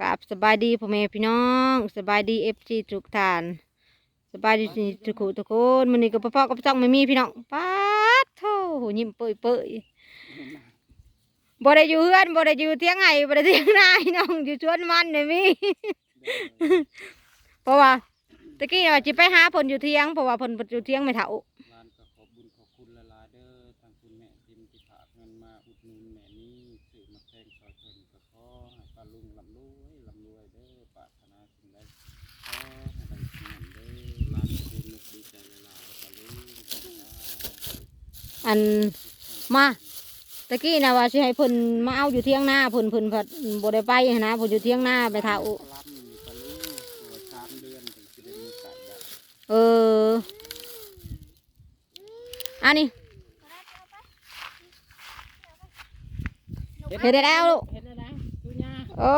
กับสบายดีพ่อแม่พี่น้องสบายดีเอฟซีทุกท่านสบายดีทุกคนทุกคนมันนี้ก็พ่อๆกับจ้องไม่มีพี่น้องป๊าดโธ่ยิ้มเปื่อยเปื่อยๆบ่ได้อยู่เฮือนบ่ได้อยู่เที่ยงไห้บ่ได้เที่ยงนาพี่น้องอยู่ชวนมันเลยมีเพราะว่าตะกี้ว่าจิไปหาเพิ่นอยู่เที่ยงเพราะว่าเพิ่นอยู่เที่ยงไม่เท่า ร้านก็ขอบบุญขอบคุณละลายๆเด้อทางคุณแม่ทิมที่ฝากเงินมาอุดหนุนแม่นี้สื่อมาแทงซอยเพิ่นก็ขอให้ป้าลุงลำรวยลำรวยเด้อปรารถนาสิ่งใดขอให้ได้สิ่งนั้นเด้อร้านก็ดีมุกดีใจละลายป้าลุง อันมาตะกี้นะว่าสิให้เพิ่นมาเอาอยู่เที่ยงหน้าเพิ่นเพิ่นเพิ่นบ่ได้ไปนะเพิ่นอยู่เที่ยงหน้าไปเท่าวเอออันนี้เฮ็ดได้แล้วลูกโอ้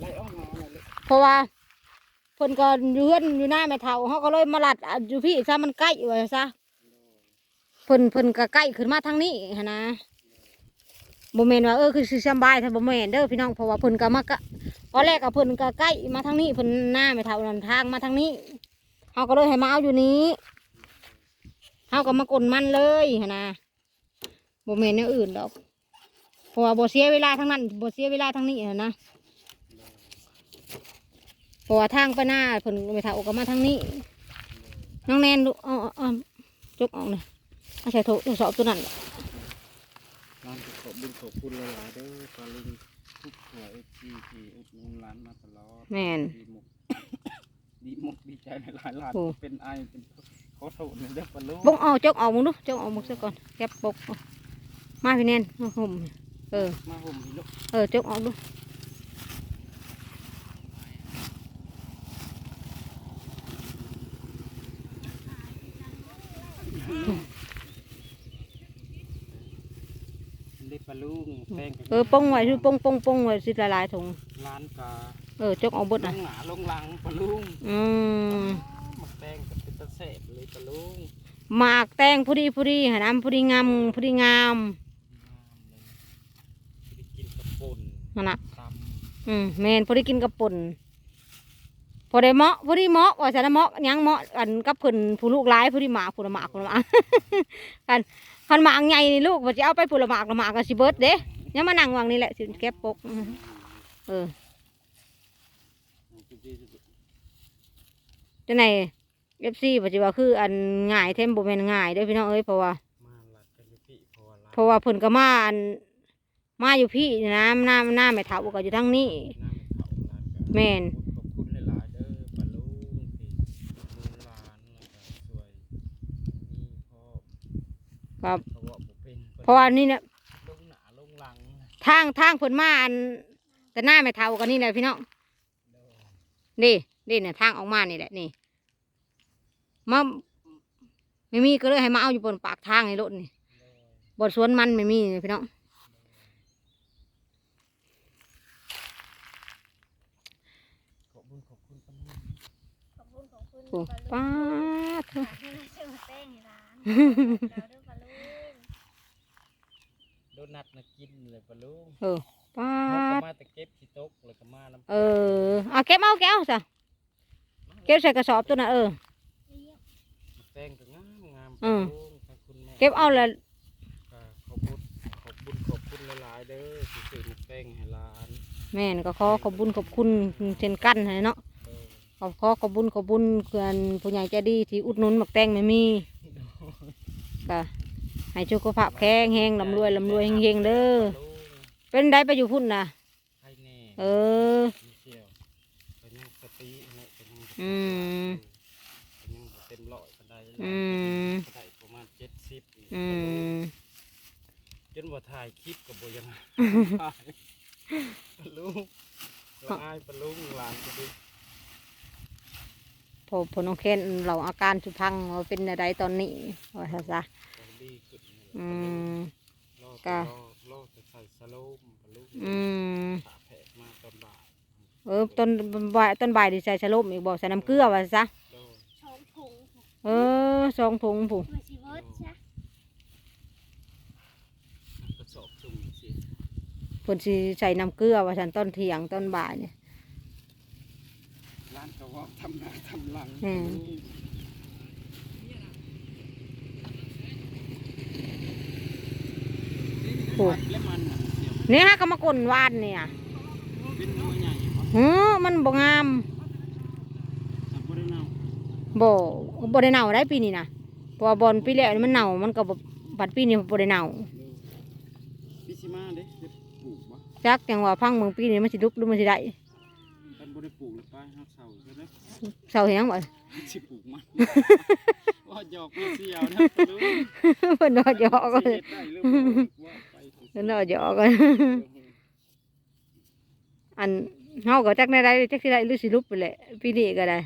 ไล่ออกมาเลยเพราะว่า เพิ่นก็อยู่เฮือนอยู่หน้าแม่เฒ่าเขาก็เลยมาลัดอยู่พี่ซะมันใกล้ว่ซะเพิ่นเพิ่นก็ใกล้ขึ้นมาทางนี้หันนะบ่แม่นว่าเออคือสิสบายถ้าบ่แม่นเด้อพี่น้องเพราะว่าเพิ่นก็มากะตอนแรกก็เพิ่นก็ใกล้มาทางนี้เพิ่นหน้าแม่เฒ่านั่นทางมาทางนี้เฮาก็เลยให้มาเอาอยู่นี้เฮาก็มากลมันเลยหันนะบ่แม่นแนวอื่นดอกเพราะว่าบ่เสียเวลาทางนั้นบ่เสียเวลาทางนี้หันนะ เพราะว่าทางไปหน้าเพิ่นไปถ่าออกก็มาทางนี้ น้องแนนดูเอ๋อาเอ๋จกออกเลยเอาใส่โถสอบตัวนั้นร้านก็ขอบบุญขอบคุณละลายๆเด้อป้าลุงทุกหัวเอฟซีที่อุดหนุนร้านมาตลอดแม่นดีมุกดีมุกดีใจในหลายหลานโอ้เป็นไอเป็นขอโทษในเด้อปะลูกบงเอาจกออกมึงดูจกออกมึงซะก่อนแก็บปกเอามาพี่แนนมาห่มเออมาห่มพี่ลูกเออจกออกดู เล็กปะลุงแป้งเออปงไว้คือปงปงปงไว้สิละลายถุงร้านกาเออจกออกเบดลนะงหนาลงหลังปะลุงอืมมาแป้งกับเป็นตะเสบเลยปะลุงหมากแตงผู้ดีผู้ดีหาน้ำผู้ดีงามผู้ดีงามไปกินกระปุ่นนั่นน่ะตอืมแมนพอได้กินกับป่นพอได้เหมาะพอได้เหมาะว่าจะได้เหมาะหยังเหมาะกันกับเพิ่นผู้ลูกหลายผู้ที่หมากผู้ละหมากผู้ละหมากกัน คันหมากใหญ่นี่ลูกว่าจะเอาไปผู้ละหมากละหมากก็สิเบิดเด้ยังมานั่งวางนี่แหละสิเก็บปกอืมเออำจุดดีจุดจังไหนเอฟซีปัจจุบันคืออันง่ายเทมโบแมนง่ายเด้อพี่น้องเอ้ยเพราะว่ามาลัดกันอยู่พี่เพราะว่าร้านเพราะว่าเพิ่นก็มาอันมาอยู่พี่นี่นะหน้าหน้าแม่เฒ่าก็อยู่ทางนี้หน้าไม่เผาร้านกันแม่น ขอบคุณหลายๆเด้อปะลุงที่มือร้านแล้วก็ ช่วยนี่พ่อครับเขาบอกบ่เป็นเพราะว่านี่นะลงหนาลงหลังทางทางเพิ่นมาอันแต่หน้าแม่เฒ่ากันนี่แหละพี่น้องนี่นี่เนี่ยทางออกมานี่แหละนี่มาไม่มีก็เลยให้มาเอาอยู่บนปากทางในรถนี่บนสวนมันไม่มีนี่พี่น้องขอบคุณขอบคุณปะลุงขอบคุณขอบคุณโอ้ป้าดเถอะที่มาช่วยมาแป้งให้ร้านเราด้วยปลาลูก โดนัทนะกินเลยปะลุงเออป้าเขาก็ดมาแต่เก็บขี้ตกเลยก็มาน้ำเออเอาเก็บเอาแก้วซะเก็บใส่กระสอบตัวน่ะเออแป้งก็งามงามอืมปะลุงขอบคุณแม่เก็บเอาละก็ขอบคุณขอบคุณขอบคุณหลายๆเด้อที่ซื้อหมกแป้งให้ร้านแม่นก็ขอขอบบุญขอบคุณเช่นกันให้เนาะเออขอขอขอบบุญขอบบุญเพื่อนผู้ใหญ่ใจดีที่อุดหนุนหมักแตงไม่มีก็ ให้สุขภาพแข็งแรงลำรวยลำรวยเฮงๆเด้อปะลุงเป็นได้ไปอยู่พุ่นนะใครแน่เออมีเชี่ยวไปนั่งสติเนี่ยไปนั่งอืมไปนั่งบ่เต็มร้อยปานใดอืมได้ประมาณเจ็ดสิบอืมจนว่าถ่ายคลิปกับโบยังถ่ายปะลุงละอายปะลุงหลานก็ดีพอพอน้องเคนเราอาการสุพังว่าเป็นอะไรตอนนี้ว่าซะซะก็ดีขึ้นนี่แหละ อืมรอก็รอรอจะใส่สโลมปะลุงอืม ขาแผลมาตอนบ่ายเออต้นบ่ายต้นบ่ายดีใส่ชะโลมอีกบอกใส่น้ำเกลือว่าซะโดนชมถุงเออสองถุงผู้มาชิเวิร์ดใช่เพิ่นสิใส่น้ำเกลือว่าซั่นต้นเที่ยงต้นบ่ายเนี่ย ร้านกระวอกทำนาทำหลังอืมโอ้และมัน น่ะเสียวนี่ฮะก็มากลวานเนี่ยเป็นหน้อยใหญ่บ่หือมันบ่งามสับบ่ได้เน่าบ่บ่ได้เน่าได้ปีนี้นะเพราะว่าบอนปีแล้วนี่มันเน่ามันก็บ่บัดปีนี้บ่ได้เน่าพิซิมาเด้จะปลูกบ่จักจังว่าพังเมืองปีนี้มันสิลุกหรือมันสิได้กันบ่ได้ปลูกหรือไปเฮาเฒ่าใช่ไหมเศร้าเฮียงบ่สิปลูกมันว่าหยอกมาเสียวนะรู้เพิ่นว่าหยอกก็ สิเฮ็ดได้หรือบ่ว่าไปเพิ่นว่าหยอกก็อันเฮาก็จักได้ได้จักสิได้หรือสิลุกไปแหละปีนี้ก็ได้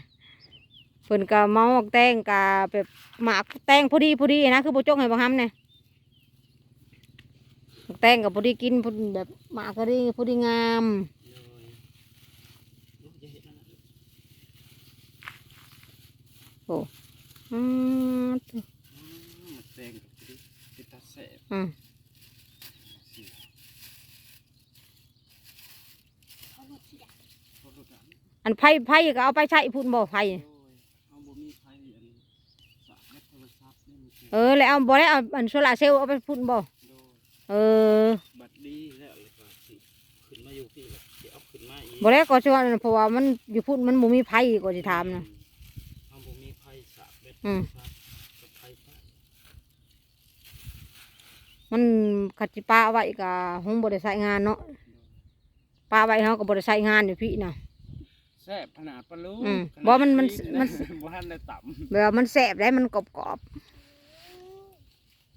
เพิ่นก็เมาออกแต่งกาแบบหมากแต่งพอดีพอดีนะคือบ่จงให้บ่ห้ำเนี่ยแต่งกับพอดีกินพอดีแบบหมากก็ดีพอดีงามลูกจะเฮ็ดนั่นน่ะอืมอืมมาแต่งกับดิสิตาแซ่บอืม เสีย เขาหมดที่ดัก เขารู้จัก อันไผ่ไผ่ก็เอาไปใช้พุ่นบ่ไผ่โอ้ยเอาบ่มีไผอันสากเม็ดโทรศัพท์นี่มันสิเออแล้วเอาบ่ได้เอาอันโซลาร์เซลล์เอาไปพุ่นบ่โดยเออบัดดีแล้วเลยก็สิขึ้นมาอยู่พี่แล้วสิเอาขึ้นมาอีกบ่ได้ก็ชวนเพราะว่ามันอยู่พุ่นมันบ่มีไผ่ก็สิถามนะเอาบ่มีไผสากเม็ดอืมโทรศัพท์กับไผไปมันคัดสิป้าไว้ก็คงบ่ได้ใช้งานเนาะป้าไว้เฮาก็บ่ได้ใช้งานอยู่พี่น่ะ แซ่บขนาดปลาลูอืมขนาดบ่มันมันปีมัน บ่ทันได้ต่ำแบบว่ามันแซ่บได้มันกรอบ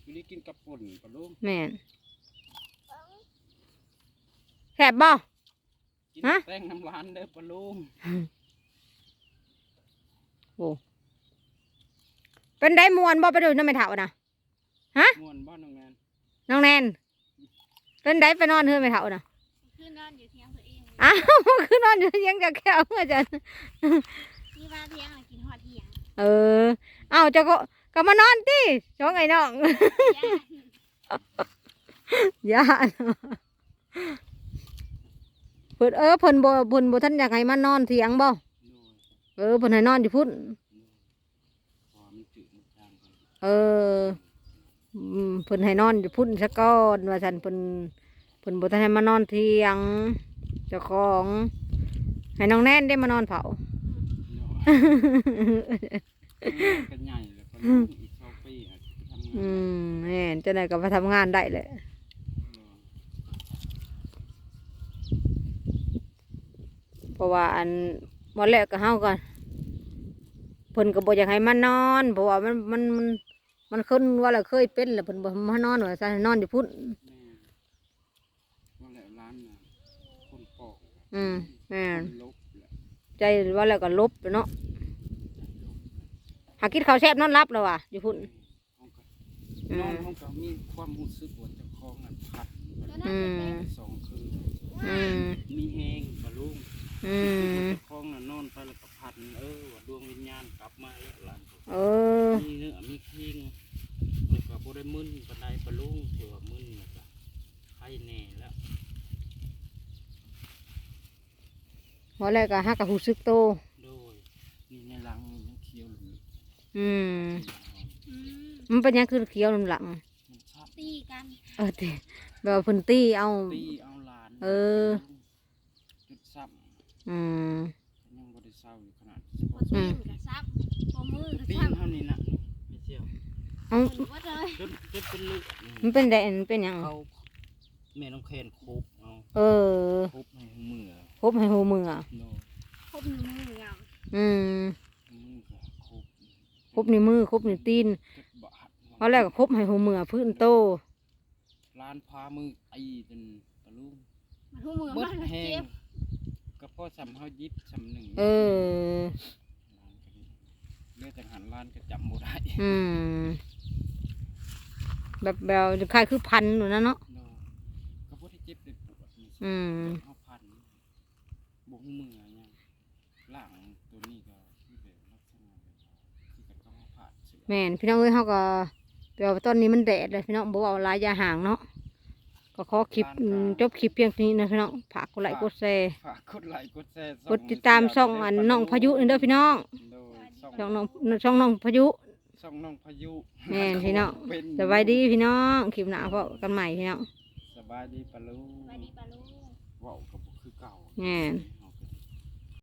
อยู่นี่กินกับป่นปลาลูๆแม่นแซ่บบ่ กินฮะ แป้งน้ำร้านเด้อปลาลูโอ้เป็นได้มวนบ่ไปดูน้ำไม่เท่านะม่วนบ่น้องแนนน้องแนนเป็นได้ไปนอนเฮือนไม่เท่านะ องอ้าวคือนอนอยู่เถียังกับแก้วอาจารย์ที่ว่าเทียงอะไรกินหอดเทียงเออ เอ้าเจ้าก็ก็มานอนติช่องไอ้น้องย่าย่านเพิ่นเออเพิ่นบ่เพิ่นบ่ทันอยากให้มานอนเถียงบ่โดยเออเพิ่นให้นอนอยู่พุ่นพอมันจืดมันจางกันเอออืมเพิ่นให้นอนอยู่พุ่นซะก่อนว่าซั่นเพิ่นเพิ่นบ่ทันให้มานอนเถียง เจ้าของให้น้องแน่นได้มานอนเผาโดยกันใหญ่แล้วปลาลูอีกสองปีอาจจะไปทำงานอืมแม่นเจ้าไหนายก็มาทำงานได้เลยโดยเพราะว่าอันวันแรกก็เฮาก่อนเพิ่นก็บ่อยากให้มานอนเพราะว่ามันมันมันมันขึ้นว่าเราเคยเป็นแล้วเพิ่นบ่ให้มานอนว่าซั่นให้นอนอยู่พุ่น แม่ว่าแล้วร้านน่ะคนป อกอืมแม่คนนลบแหละใจว่าแล้วก็ลบไปเนาะหากินข้าวแซ่บนอนรับแล้วว่ะอยู่พุ่น ห้องก็อืน้องม ห้องก็มีความรู้สึกว่าเจะคลองอันพัดตัวนอนอือยู่มเต็มสองคืนอืม มีแหงปลาลูกอืม เจะคลองน่ะนอนไปแล้วก็พัดเออว่าดวงวิญญาณกลับมาแล้วหลานก็เออ มีเนื้อมีคิงแล้วก็บ่ได้มึนปานใดปลาลุงถือว่ามึนแล้วก็ไข้แน่แล้ว วันแรกก็ฮักกับหูซึกโต โดยนี่ในหลังนี่ยังเคี้ยวอยู่อืม อืมมันเป็นหยังคือเขียวน้ำหลังมันชับตีกันเออติแบบว่าเพิ่นตี้เอา ตีเอาหลานเออ จุดซ้อืมำยังบ่ได้เศร้าอยู่ขนาดพอตีนกับซับพอมือกับตีซันบเท่านี้นะไม่เชี่ยวเอาหมดเลยจนจนเป็นเลือดนี่มันเป็นแดนเป็นหยังเขาแม่น้องแคนโคบเอาเออ โคบให้มือ พบให้หูมืออะโนครบหนึ่งมือเงาอืมมือก็โคบครบในมือครบในตีนเจ็บบาดเพราะแรกก็ครบให้หูมือพื้นโต ร้านพามือไอ้เป็นปลาลุงมันทุ่มมือเบิมัดนแห้เจ็งบก็พ่อสำเฮายิบสำหนึ่งเออ ร้านก็ดีเลือดจังหันร้านก็จำบ่ได้อืม แบบแบบคล้ายคือพันอยู่นะเนาะโนก็บ่ได้เจ็บได้ปวดนี่อืม เฮา พันบ่ฮู้มือหยังล่างตัวนี้ก็คือแบบลักษณะแบบว่าคือกับต้องผ่าเสือแม่นพี่น้องเอ้ยเขาก็แปลว่าตอนนี้มันแดดเลยพี่น้องบอกว่าหลายอยาห่างเนาะก็ขอคลิปอืมจบคลิปเพียงเท่านี้นะพี่น้องฝากกดไลค์กดแชร์ฝากกดไลค์กดแชร์กดติดตามช่องอันน้องพายุนี่เด้อพี่น้องโดยช่องช่องน้องช่องน้องพายุ ช่องน้องพายุแม่นพี่น้อง เป็นสบายดีพี่น้องคลิปหน้าพบกันใหม่พี่น้องสบายดีปะลูกสวัสดีปะลุง เว้ากับบ่คือเก่า แม่นเฮ